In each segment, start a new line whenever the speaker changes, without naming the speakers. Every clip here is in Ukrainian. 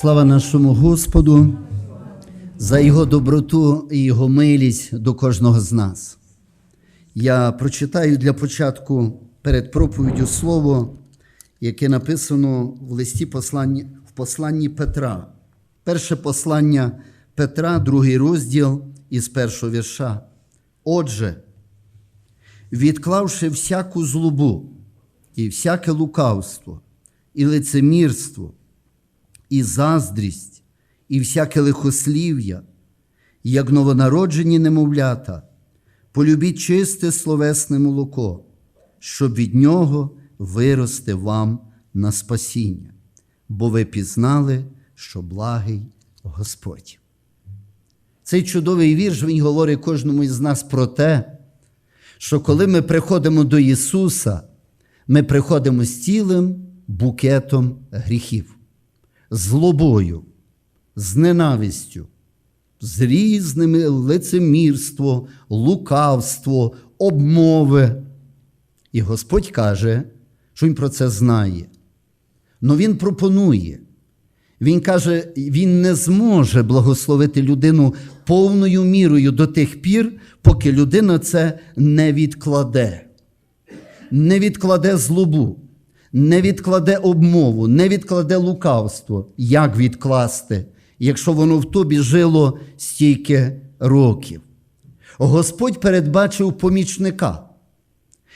Слава нашому Господу за Його доброту і Його милість до кожного з нас. Я прочитаю для початку перед проповіддю слово, яке написано в листі посланні, в посланні Петра. Перше послання Петра, другий розділ із першого вірша. Отже, відклавши всяку злобу і всяке лукавство, і лицемірство, і заздрість, і всяке лихослів'я, як новонароджені немовлята, полюбіть чисте словесне молоко, щоб від нього виросте вам на спасіння, бо ви пізнали, що благий Господь. Цей чудовий вірш він говорить кожному із нас про те, що коли ми приходимо до Ісуса, ми приходимо з цілим букетом гріхів, злобою, з ненавистю, з різними лицемірство, лукавство, обмови. І Господь каже, що Він про це знає. Но Він пропонує. Він каже, він не зможе благословити людину повною мірою до тих пір, поки людина це не відкладе, не відкладе злобу, не відкладе обмову, не відкладе лукавство. Як відкласти, якщо воно в тобі жило стільки років? Господь передбачив помічника,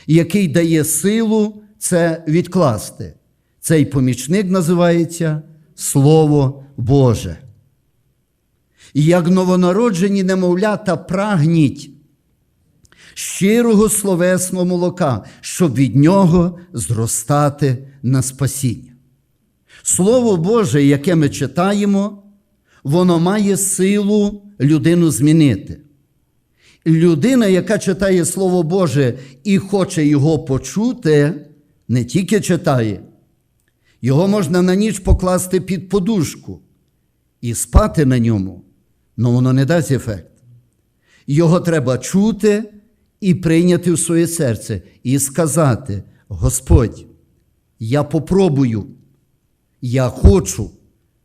який дає силу це відкласти. Цей помічник називається Слово Боже. І як новонароджені немовлята прагніть щирого словесного молока, щоб від нього зростати на спасіння. Слово Боже, яке ми читаємо, воно має силу людину змінити. Людина, яка читає Слово Боже і хоче його почути, не тільки читає, його можна на ніч покласти під подушку і спати на ньому, але воно не дасть ефект. Його треба чути і прийняти в своє серце, і сказати: Господь, я попробую, я хочу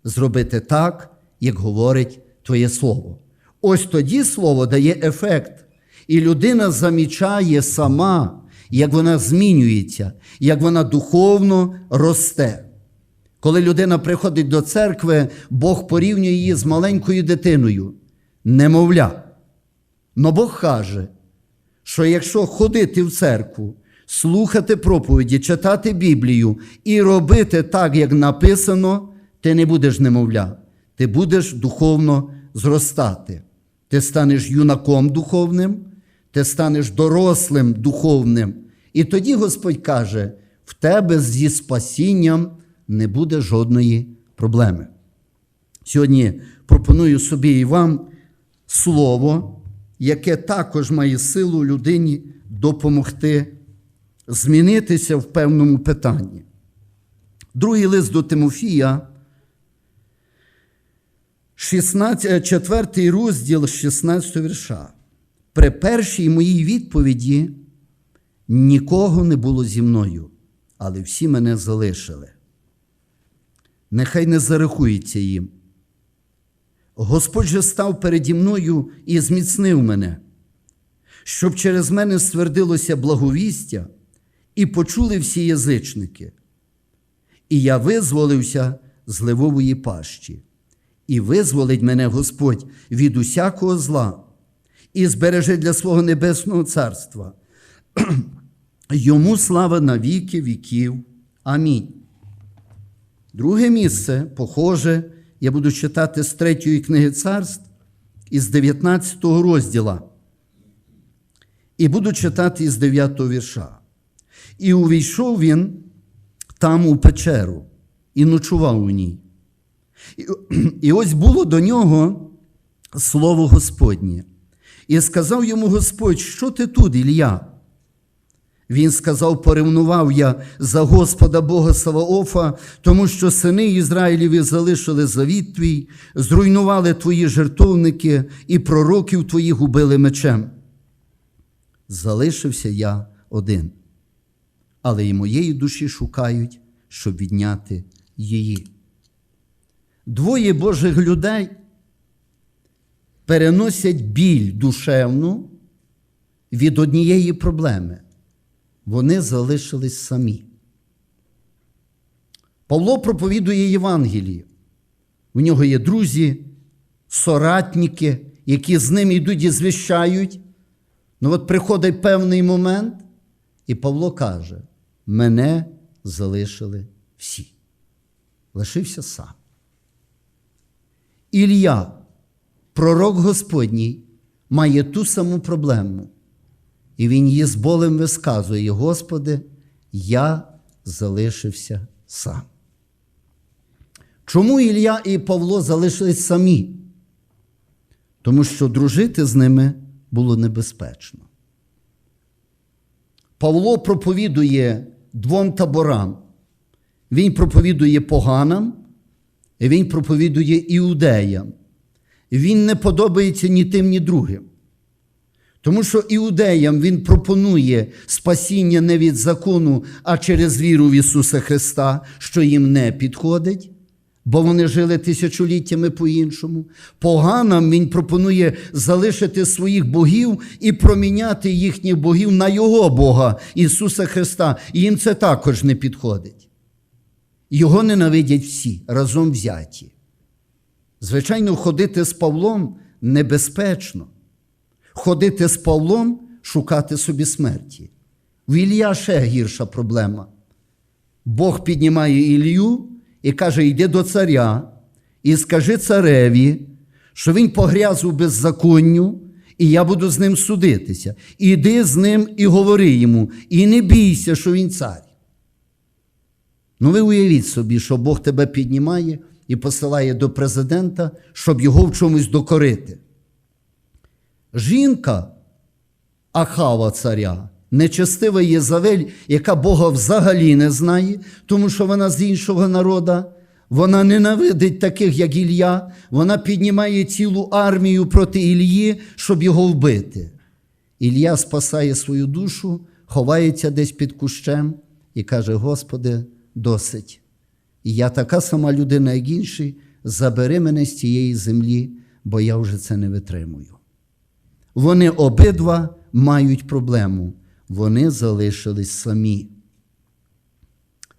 зробити так, як говорить Твоє Слово. Ось тоді Слово дає ефект, і людина замічає сама, як вона змінюється, як вона духовно росте. Коли людина приходить до церкви, Бог порівнює її з маленькою дитиною, немовля. Но Бог каже, що якщо ходити в церкву, слухати проповіді, читати Біблію і робити так, як написано, ти не будеш немовля, ти будеш духовно зростати. Ти станеш юнаком духовним, ти станеш дорослим духовним. І тоді Господь каже: в тебе зі спасінням не буде жодної проблеми. Сьогодні пропоную собі і вам слово, яке також має силу людині допомогти змінитися в певному питанні. Другий лист до Тимофія, 16, 4 розділ 16 вірша. При першій моїй відповіді нікого не було зі мною, але всі мене залишили. Нехай не зарахується їм. Господь же став переді мною і зміцнив мене, щоб через мене ствердилося благовістя і почули всі язичники. І я визволився з ливової пащі, і визволить мене Господь від усякого зла, і збереже для свого небесного царства. Йому слава на віки віків. Амінь. Друге місце, похоже, я буду читати з третьої книги царств із 19 розділа. І буду читати із 9 вірша. І увійшов він там у печеру і ночував у ній. І ось було до нього слово Господнє. І сказав йому Господь, що ти тут, Ілля? Він сказав, поревнував я за Господа Бога Саваофа, тому що сини Ізраїліві залишили завіт твій, зруйнували твої жертовники і пророків твоїх убили мечем. Залишився я один, але і моєї душі шукають, щоб відняти її. двоє Божих людей переносять біль душевну від однієї проблеми. Вони залишились самі. Павло проповідує Євангеліє. У нього є друзі, соратники, які з ним йдуть і звіщають. Ну от приходить певний момент, і Павло каже: мене залишили всі. Лишився сам. Ілля, пророк Господній, має ту саму проблему. І він її з болем висказує: Господи, я залишився сам. Чому Ілля і Павло залишились самі? Тому що дружити з ними було небезпечно. Павло проповідує двом таборам. Він проповідує поганам, він проповідує іудеям. Він не подобається ні тим, ні другим. Тому що іудеям він пропонує спасіння не від закону, а через віру в Ісуса Христа, що їм не підходить, бо вони жили тисячоліттями по-іншому. Поганам він пропонує залишити своїх богів і проміняти їхніх богів на Його Бога, Ісуса Христа. І їм це також не підходить. Його ненавидять всі разом взяті. Звичайно, ходити з Павлом небезпечно. Ходити з Павлом, шукати собі смерті. В Ілля ще гірша проблема. Бог піднімає Ілью і каже: йди до царя і скажи цареві, що він погряз у беззаконню, і я буду з ним судитися. Іди з ним і говори йому, і не бійся, що він цар. Ну, ви уявіть собі, що Бог тебе піднімає і посилає до президента, щоб його в чомусь докорити. Жінка Ахава царя, нечестива Єзавель, яка Бога взагалі не знає, тому що вона з іншого народа, вона ненавидить таких, як Ілля, вона піднімає цілу армію проти Ілії, щоб його вбити. Ілля спасає свою душу, ховається десь під кущем і каже: Господи, досить. І я така сама людина, як інші, забери мене з цієї землі, бо я вже це не витримую. Вони обидва мають проблему. Вони залишились самі.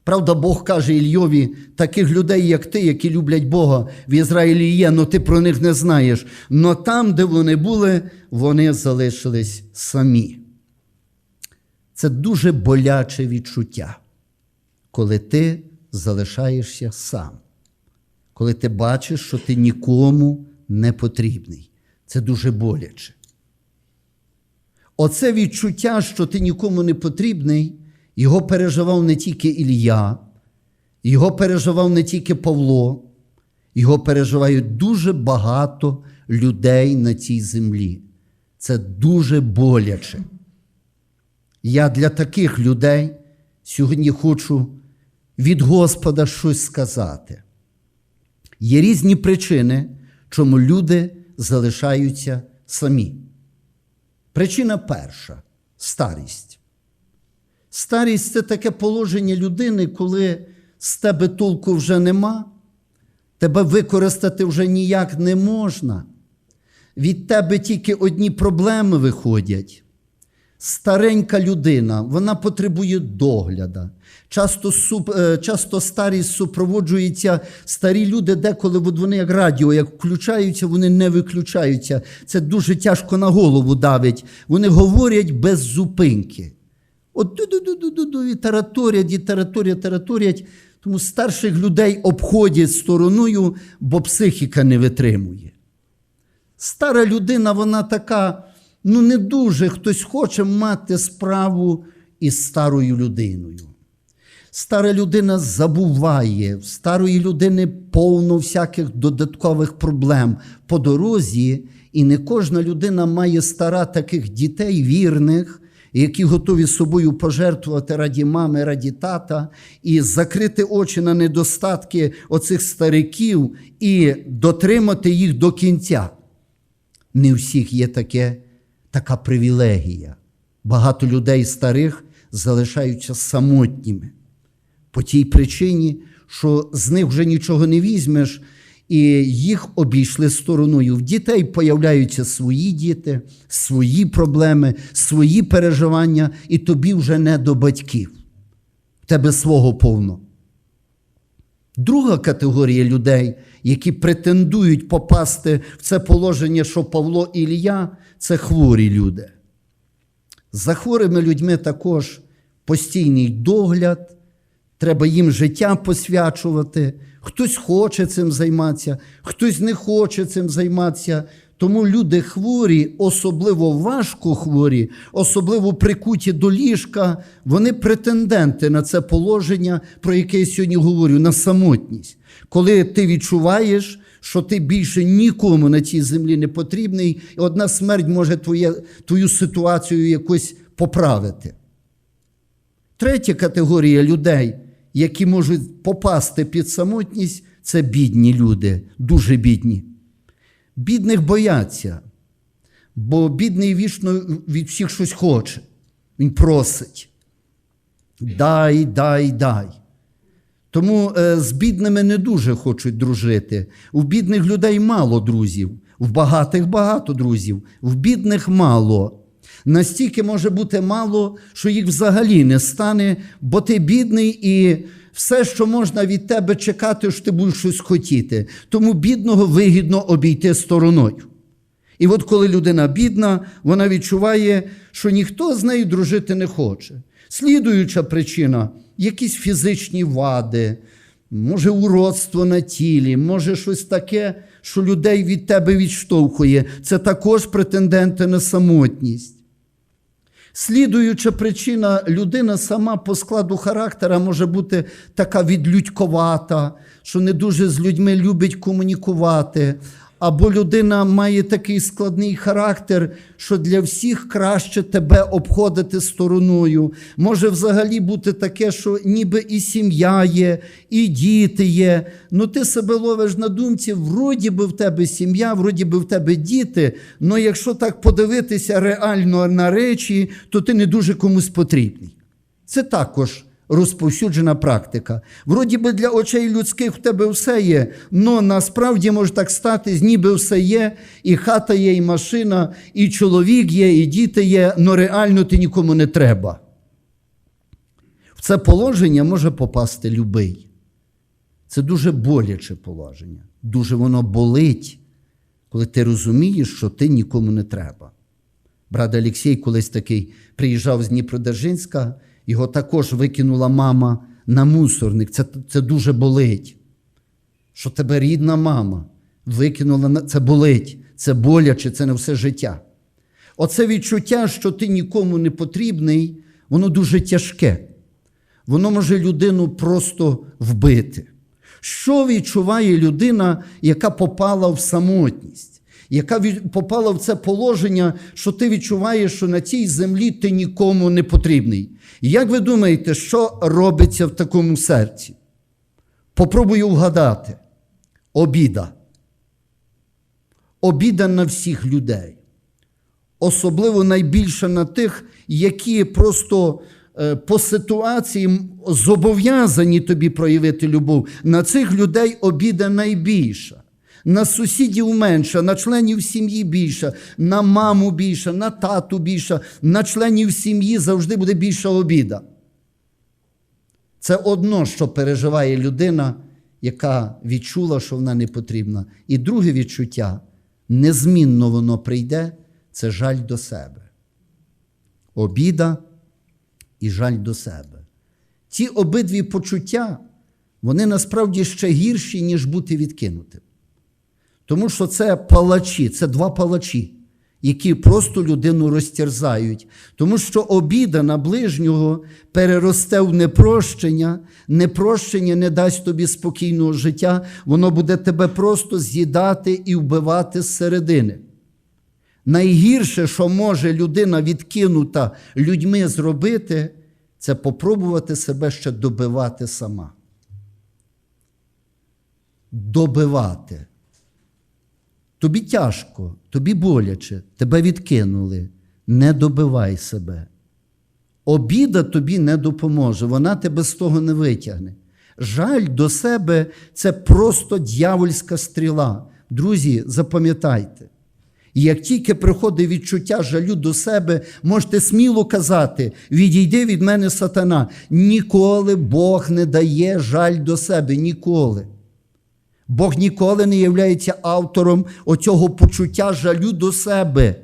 Правда, Бог каже Ільйові, таких людей, як ти, які люблять Бога, в Ізраїлі є, але ти про них не знаєш. Но там, де вони були, вони залишились самі. Це дуже боляче відчуття, коли ти залишаєшся сам, коли ти бачиш, що ти нікому не потрібний. Це дуже боляче. Оце відчуття, що ти нікому не потрібний, його переживав не тільки Ілля, його переживав не тільки Павло, його переживають дуже багато людей на цій землі. Це дуже боляче. Я для таких людей сьогодні хочу від Господа щось сказати. Є різні причини, чому люди залишаються самі. Причина перша старість. Старість це таке положення людини, коли з тебе толку вже нема, тебе використати вже ніяк не можна. Від тебе тільки одні проблеми виходять. Старенька людина, вона потребує догляду. Часто, суп, е, часто старість супроводжується старі люди, деколи вони як радіо, як включаються, вони не виключаються. Це дуже тяжко на голову давить. Вони говорять без зупинки. От ду-ду-ду-ду-ду, і тараторять, і тараторять, тараторять. Тому старших людей обходять стороною, бо психіка не витримує. Стара людина, вона така, ну не дуже хтось хоче мати справу із старою людиною. Стара людина забуває, в старої людини повно всяких додаткових проблем по дорозі, і не кожна людина має стара таких дітей вірних, які готові собою пожертвувати раді мами, раді тата, і закрити очі на недостатки оцих стариків і дотримати їх до кінця. Не у всіх є таке, така привілегія. Багато людей старих залишаються самотніми по тій причині, що з них вже нічого не візьмеш, і їх обійшли стороною. В дітей появляються свої діти, свої проблеми, свої переживання, і тобі вже не до батьків. В тебе свого повно. Друга категорія людей, які претендують попасти в це положення, що Павло і Ілля, це хворі люди. За хворими людьми також постійний догляд, треба їм життя посвячувати. Хтось хоче цим займатися, хтось не хоче цим займатися. Тому люди хворі, особливо важко хворі, особливо прикуті до ліжка, вони претенденти на це положення, про яке я сьогодні говорю, на самотність. Коли ти відчуваєш, що ти більше нікому на цій землі не потрібний, і одна смерть може твоє, твою ситуацію якось поправити. Третя категорія людей, які можуть попасти під самотність, це бідні люди, дуже бідні. Бідних бояться, бо бідний вічно від всіх щось хоче. Він просить. Дай, дай, дай. Тому е, з бідними не дуже хочуть дружити. У бідних людей мало друзів, в багатих багато друзів, в бідних мало. Настільки може бути мало, що їх взагалі не стане, бо ти бідний і все, що можна від тебе чекати, що ти будеш щось хотіти. Тому бідного вигідно обійти стороною. І от коли людина бідна, вона відчуває, що ніхто з нею дружити не хоче. Слідуюча причина якісь фізичні вади, може уродство на тілі, може щось таке, що людей від тебе відштовхує. Це також претенденти на самотність. Слідуюча причина, людина сама по складу характера може бути така відлюдьковата, що не дуже з людьми любить комунікувати. Або людина має такий складний характер, що для всіх краще тебе обходити стороною. Може взагалі бути таке, що ніби і сім'я є, і діти є. Ну ти себе ловиш на думці, вроді би в тебе сім'я, вроді би в тебе діти. але якщо так подивитися реально на речі, то ти не дуже комусь потрібний. Це також розповсюджена практика. Вроді би для очей людських в тебе все є, але насправді може так стати, ніби все є, і хата є, і машина, і чоловік є, і діти є, але реально ти нікому не треба. В це положення може попасти любий. Це дуже боляче положення. Дуже воно болить, коли ти розумієш, що ти нікому не треба. Брат Олексій колись такий приїжджав з Дніпродержинська, його також викинула мама на мусорник. Це, це дуже болить. Що тебе рідна мама викинула на це болить, це боляче, це не все життя. Оце відчуття, що ти нікому не потрібний, воно дуже тяжке. Воно може людину просто вбити. Що відчуває людина, яка попала в самотність, яка попала в це положення, що ти відчуваєш, що на цій землі ти нікому не потрібний? Як ви думаєте, що робиться в такому серці? Попробую вгадати. Обіда. Обіда на всіх людей. Особливо найбільше на тих, які просто по ситуації зобов'язані тобі проявити любов. На цих людей обіда найбільша. На сусідів менша, на членів сім'ї більша, на маму більша, на тату більша, на членів сім'ї завжди буде більша обіда. Це одно, що переживає людина, яка відчула, що вона не потрібна. І друге відчуття незмінно воно прийде це жаль до себе. Обіда і жаль до себе. Ці обидві почуття, вони насправді ще гірші, ніж бути відкинутим. Тому що це палачі, це два палачі, які просто людину розтерзають. Тому що обіда на ближнього переросте в непрощення, непрощення не дасть тобі спокійного життя, воно буде тебе просто з'їдати і вбивати зсередини. Найгірше, що може людина відкинута людьми зробити, це попробувати себе ще добивати сама. Добивати. Тобі тяжко, тобі боляче, тебе відкинули. Не добивай себе. Обіда тобі не допоможе, вона тебе з того не витягне. Жаль до себе це просто дьявольська стріла. Друзі, запам'ятайте. І як тільки приходить відчуття жалю до себе, можете сміло казати: відійди від мене сатана. Ніколи Бог не дає жаль до себе. Ніколи. Бог ніколи не є автором оцього почуття жалю до себе.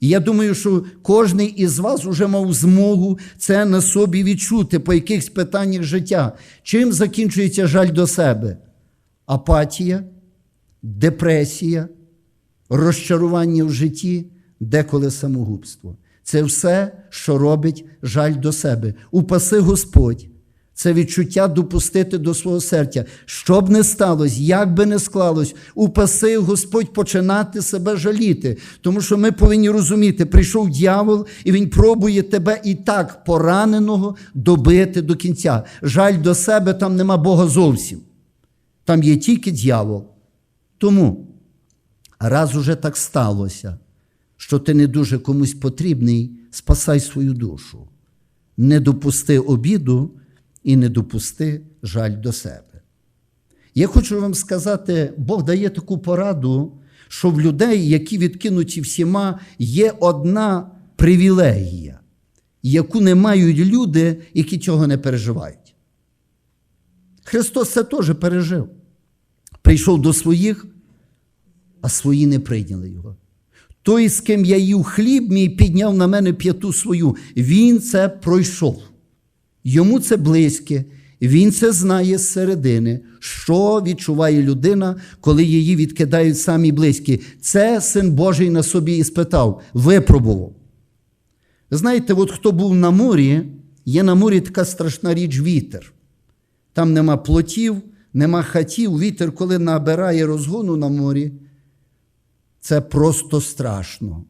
І я думаю, що кожен із вас вже мав змогу це на собі відчути по якихось питаннях життя. Чим закінчується жаль до себе? Апатія, депресія, розчарування в житті, деколи самогубство. Це все, що робить жаль до себе. Упаси Господь. Це відчуття допустити до свого серця. Що б не сталося, як би не склалось, упаси Господь починати себе жаліти. Тому що ми повинні розуміти, прийшов дьявол, і він пробує тебе і так пораненого добити до кінця. Жаль до себе, там нема Бога зовсім. Там є тільки дьявол. Тому, раз уже так сталося, що ти не дуже комусь потрібний, спасай свою душу. Не допусти обіду і не допусти жаль до себе. Я хочу вам сказати, Бог дає таку пораду, що в людей, які відкинуті всіма, є одна привілегія, яку не мають люди, які цього не переживають. Христос це теж пережив. Прийшов до своїх, а свої не прийняли його. Той, з ким я їв хліб, мій підняв на мене п'яту свою. Він це пройшов. Йому це близьке, він це знає з середини, що відчуває людина, коли її відкидають самі близькі. Це син Божий на собі і спитав, випробував. Знаєте, от хто був на морі, є на морі така страшна річ вітер. Там нема плотів, нема хатів. Вітер, коли набирає розгону на морі, це просто страшно.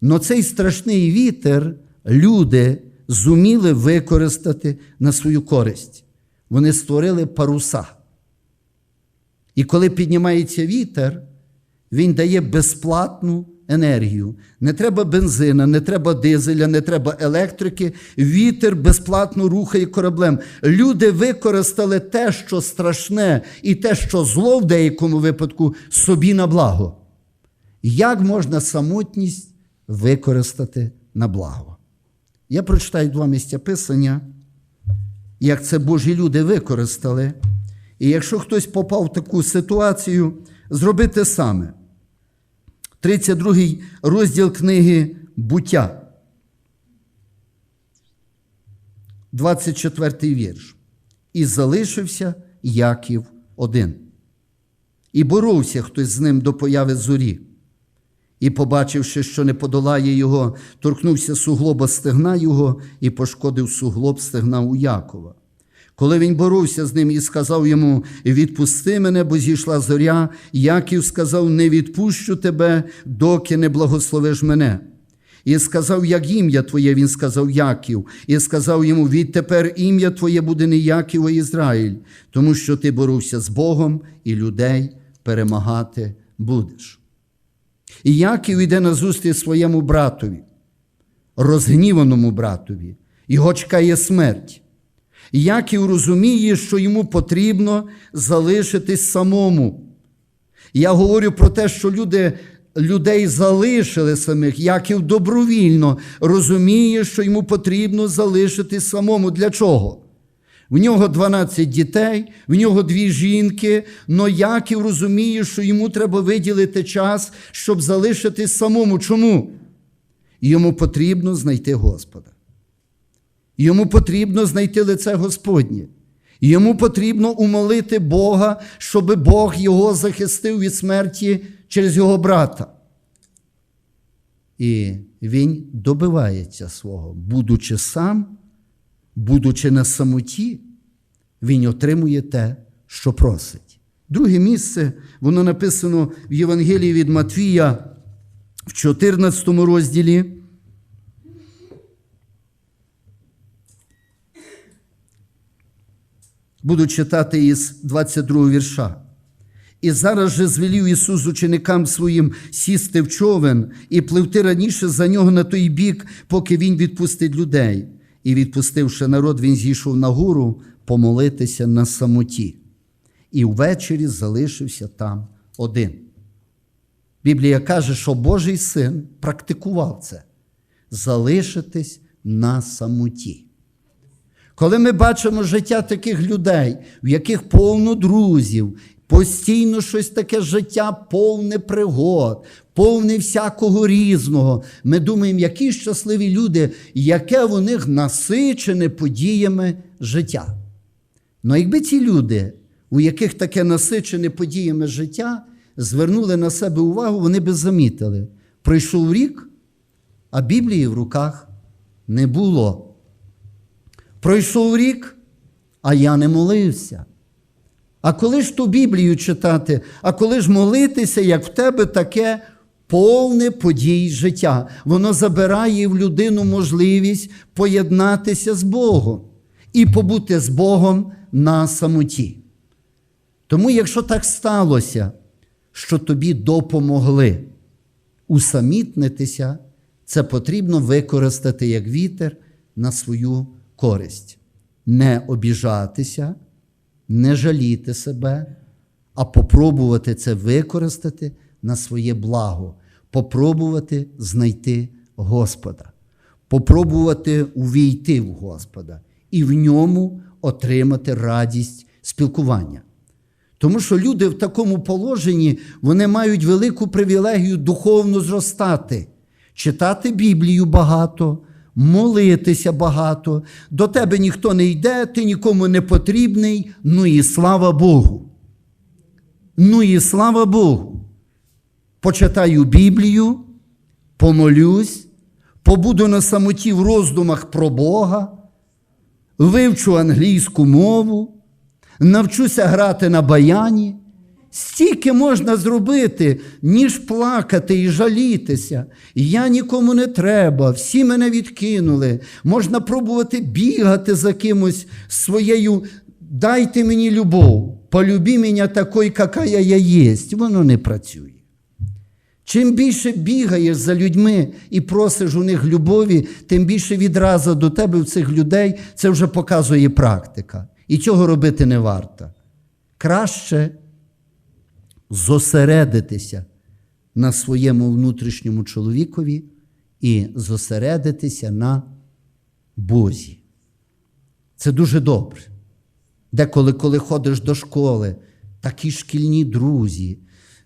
Но цей страшний вітер люди зуміли використати на свою користь. Вони створили паруса. І коли піднімається вітер, він дає безплатну енергію. Не треба бензина, не треба дизеля, не треба електрики. Вітер безплатно рухає кораблем. Люди використали те, що страшне, і те, що зло в деякому випадку, собі на благо. Як можна самотність використати на благо? Я прочитаю два місця писання, як це Божі люди використали. І якщо хтось попав в таку ситуацію, зроби те саме. 32 розділ книги буття. 24 вірш. І залишився Яків один. І боровся хтось з ним до появи зорі. І, побачивши, що не подолає його, торкнувся суглоба стегна його і пошкодив суглоб стегна у Якова. Коли він боровся з ним і сказав йому: Відпусти мене, бо зійшла зоря, Яків сказав: Не відпущу тебе, доки не благословиш мене. І сказав, як ім'я Твоє, він сказав Яків, і сказав йому: Відтепер ім'я Твоє буде не Яків, а Ізраїль, тому що ти боровся з Богом і людей перемагати будеш. І Яків йде на зустріч своєму братові, розгніваному братові, його чекає смерть. І Яків розуміє, що йому потрібно залишитись самому. Я говорю про те, що люди, людей залишили самих. Яків добровільно розуміє, що йому потрібно залишитись самому. Для чого? В нього 12 дітей, в нього дві жінки, но Яків розуміє, що йому треба виділити час, щоб залишитись самому. Чому? Йому потрібно знайти Господа. Йому потрібно знайти лице Господнє. Йому потрібно умолити Бога, щоб Бог його захистив від смерті через його брата. І він добивається свого, будучи сам будучи на самоті, він отримує те, що просить. Друге місце, воно написано в Євангелії від Матвія в 14 розділі. Буду читати із 22 вірша. І зараз же звелів Ісус ученикам своїм сісти в човен і пливти раніше за нього на той бік, поки Він відпустить людей. І, відпустивши народ, він зійшов на гору помолитися на самоті. І ввечері залишився там один. Біблія каже, що Божий син практикував це залишитись на самоті. Коли ми бачимо життя таких людей, в яких повно друзів, постійно щось таке життя повне пригод, повне всякого різного, ми думаємо, які щасливі люди, яке у них насичене подіями життя. Ну, якби ці люди, у яких таке насичене подіями життя, звернули на себе увагу, вони би замітили. Пройшов рік, а Біблії в руках не було. Пройшов рік, а я не молився. А коли ж ту Біблію читати, а коли ж молитися, як в тебе таке повне подій життя, воно забирає в людину можливість поєднатися з Богом і побути з Богом на самоті. Тому, якщо так сталося, що тобі допомогли усамітнитися, це потрібно використати як вітер на свою користь. Не обіжатися, не жаліти себе, а попробувати це використати на своє благо, попробувати знайти Господа, попробувати увійти в Господа і в ньому отримати радість спілкування. Тому що люди в такому положенні вони мають велику привілегію духовно зростати, читати Біблію багато, молитися багато, до тебе ніхто не йде, ти нікому не потрібний, ну і слава Богу. Ну і слава Богу. Почитаю Біблію, помолюсь, побуду на самоті в роздумах про Бога, вивчу англійську мову навчуся грати на баяні. Стільки можна зробити, ніж плакати і жалітися. Я нікому не треба, всі мене відкинули. Можна пробувати бігати за кимось своєю. Дайте мені любов, полюбі мене такою, яка я є. Воно не працює. Чим більше бігаєш за людьми і просиш у них любові, тим більше відразу до тебе в цих людей це вже показує практика. І цього робити не варто. Краще зосередитися на своєму внутрішньому чоловікові і зосередитися на Бозі. Це дуже добре. Деколи, коли ходиш до школи, такі шкільні друзі.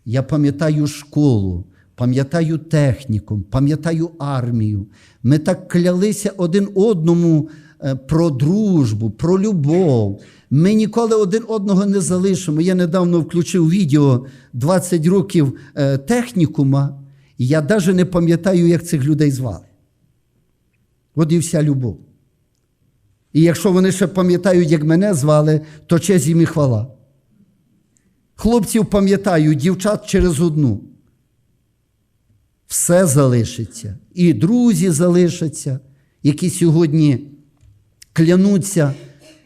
Я пам'ятаю школу, пам'ятаю технікум, пам'ятаю армію. Ми так клялися один одному про дружбу, про любов. Ми ніколи один одного не залишимо. Я недавно включив відео 20 років технікума, і я навіть не пам'ятаю, як цих людей звали. От і вся любов. І якщо вони ще пам'ятають, як мене звали, то честь їм і хвала. Хлопців пам'ятаю, дівчат через одну. Все залишиться. І друзі залишаться, які сьогодні клянуться,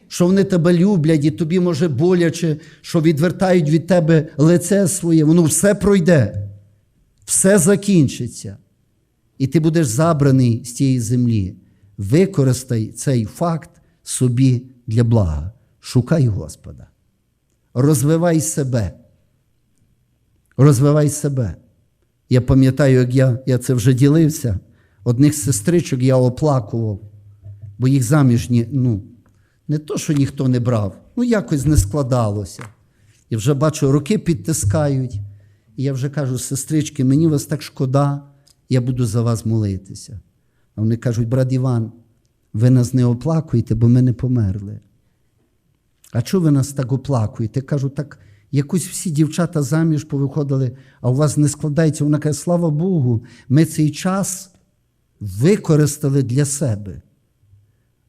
що вони тебе люблять, і тобі може боляче, що відвертають від тебе лице своє. Воно все пройде, все закінчиться. І ти будеш забраний з цієї землі. Використай цей факт собі для блага. Шукай Господа. Розвивай себе. Розвивай себе. Я пам'ятаю, як я, я це вже ділився. Одних сестричок я оплакував, бо їх заміжні, ну, не то, що ніхто не брав, ну якось не складалося. Я вже бачу, руки підтискають. І я вже кажу, сестрички, мені вас так шкода, я буду за вас молитися. А вони кажуть, брат Іван, ви нас не оплакуєте, бо ми не померли. А чого ви нас так оплакуєте? Кажу, так якось всі дівчата заміж повиходили, а у вас не складається. Вона каже, слава Богу, ми цей час використали для себе.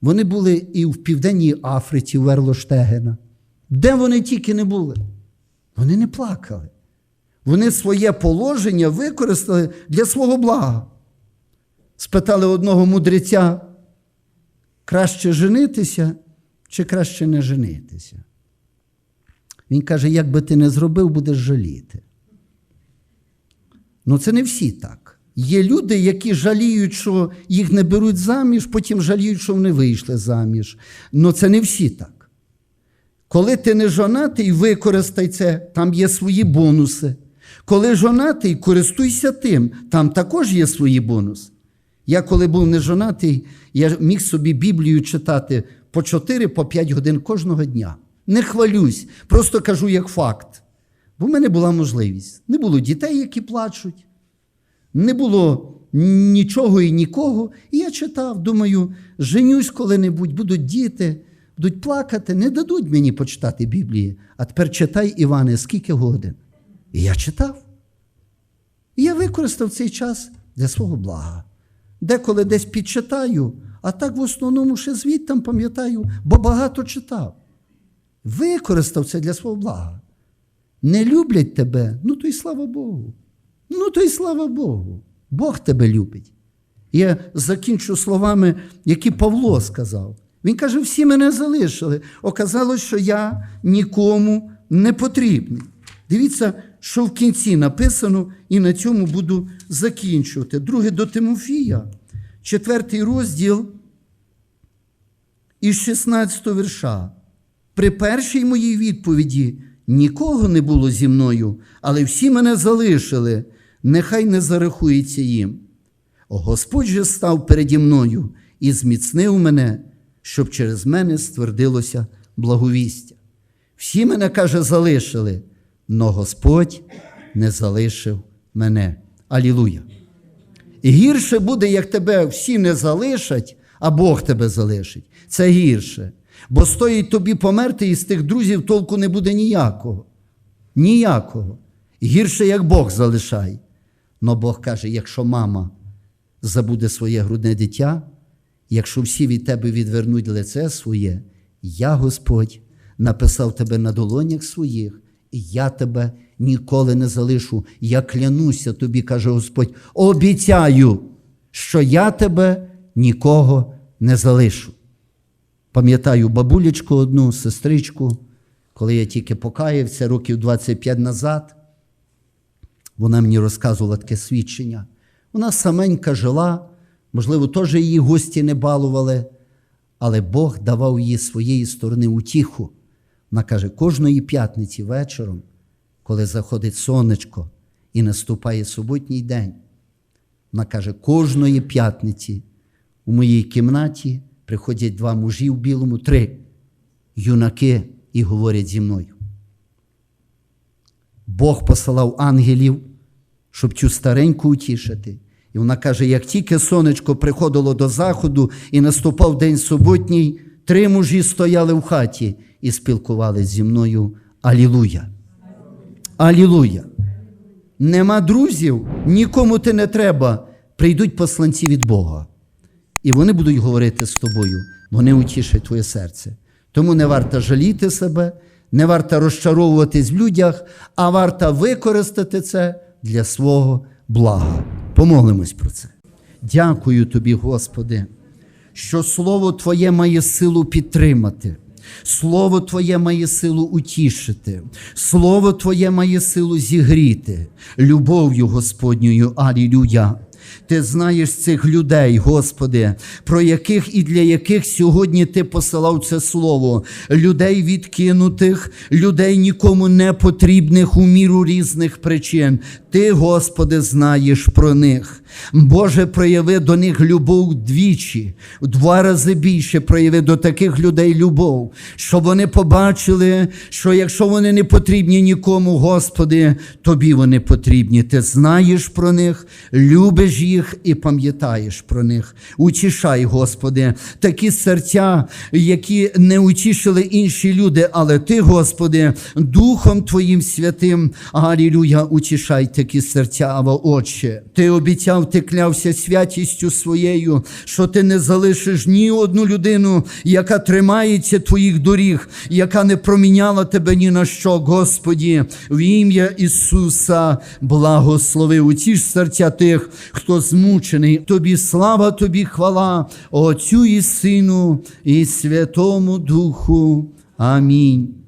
Вони були і в Південній Африці, у Верлоштегена. Де вони тільки не були? Вони не плакали. Вони своє положення використали для свого блага. Спитали одного мудреця, краще женитися чи краще не женитися? Він каже, як би ти не зробив, будеш жаліти. Ну, це не всі так. Є люди, які жаліють, що їх не беруть заміж, потім жаліють, що вони вийшли заміж. Ну це не всі так. Коли ти не жонатий, використай це, там є свої бонуси. Коли жонатий, користуйся тим, там також є свої бонуси. Я, коли був не жонатий, я міг собі Біблію читати по 4 по 5 годин кожного дня. Не хвалюсь, просто кажу як факт. Бо в мене була можливість. Не було дітей, які плачуть, не було нічого і нікого. І я читав, думаю, женюсь коли-небудь, будуть діти, будуть плакати, не дадуть мені почитати Біблії. А тепер читай, Іване, скільки годин. І я читав. І я використав цей час для свого блага. Деколи десь підчитаю, а так в основному ще звідтам пам'ятаю, бо багато читав. Використав це для свого блага. Не люблять тебе, ну то й слава Богу. Ну то й слава Богу. Бог тебе любить. Я закінчу словами, які Павло сказав. Він каже: всі мене залишили. Оказалось, що я нікому не потрібний. Дивіться, що в кінці написано, і на цьому буду закінчувати. Друге до Тимофія, четвертий розділ із 16 вірша. При першій моїй відповіді нікого не було зі мною, але всі мене залишили, нехай не зарахується їм. Господь же став переді мною і зміцнив мене, щоб через мене ствердилося благовістя. Всі мене, каже, залишили, но Господь не залишив мене. Алілуя. І гірше буде, як тебе всі не залишать, а Бог тебе залишить. Це гірше. Бо стоїть тобі померти, і з тих друзів толку не буде ніякого. Ніякого. Гірше, як Бог залишай. Но Бог каже: якщо мама забуде своє грудне дитя, якщо всі від тебе відвернуть лице своє, я, Господь, написав тебе на долонях своїх, і я тебе ніколи не залишу. Я клянуся тобі, каже Господь, обіцяю, що я тебе нікого не залишу. Пам'ятаю бабулечку одну, сестричку, коли я тільки покаявся років 25 назад, вона мені розказувала таке свідчення. Вона саменька жила, можливо, теж її гості не балували, але Бог давав їй своєї сторони утіху. Вона каже, кожної п'ятниці вечором, коли заходить сонечко і наступає суботній день, вона каже, кожної п'ятниці у моїй кімнаті приходять два мужі в білому, три юнаки і говорять зі мною. Бог посилав ангелів, щоб цю стареньку утішити. І вона каже: як тільки сонечко приходило до заходу і наступав день суботній, три мужі стояли в хаті і спілкувалися зі мною. Алілуя! Алілуя! Нема друзів, нікому ти не треба. Прийдуть посланці від Бога. І вони будуть говорити з тобою, вони утішать твоє серце. Тому не варто жаліти себе, не варто розчаровуватись в людях, а варто використати це для свого блага. Помолимось про це. Дякую тобі, Господи, що Слово Твоє має силу підтримати. Слово Твоє має силу утішити, Слово Твоє має силу зігріти, любов'ю Господньою. Алілюя. Ти знаєш цих людей, Господи, про яких і для яких сьогодні Ти посилав це слово, людей відкинутих, людей нікому не потрібних у міру різних причин. Ти, Господи, знаєш про них. Боже, прояви до них любов двічі, в два рази більше прояви до таких людей любов, щоб вони побачили, що якщо вони не потрібні нікому, Господи, Тобі вони потрібні. Ти знаєш про них, любиш їх і пам'ятаєш про них. Утішай, Господи, такі серця, які не утішили інші люди, але Ти, Господи, Духом Твоїм святим, Алілюя, утішай такі серця, Ава Отче. Ти обіцяв, ти клявся святістю своєю, що ти не залишиш ні одну людину, яка тримається твоїх доріг, яка не проміняла тебе ні на що, Господі, в ім'я Ісуса, благослови. Утіш серця тих, хто змучений. Тобі слава, тобі хвала, Отцю і Сину, і Святому Духу. Амінь.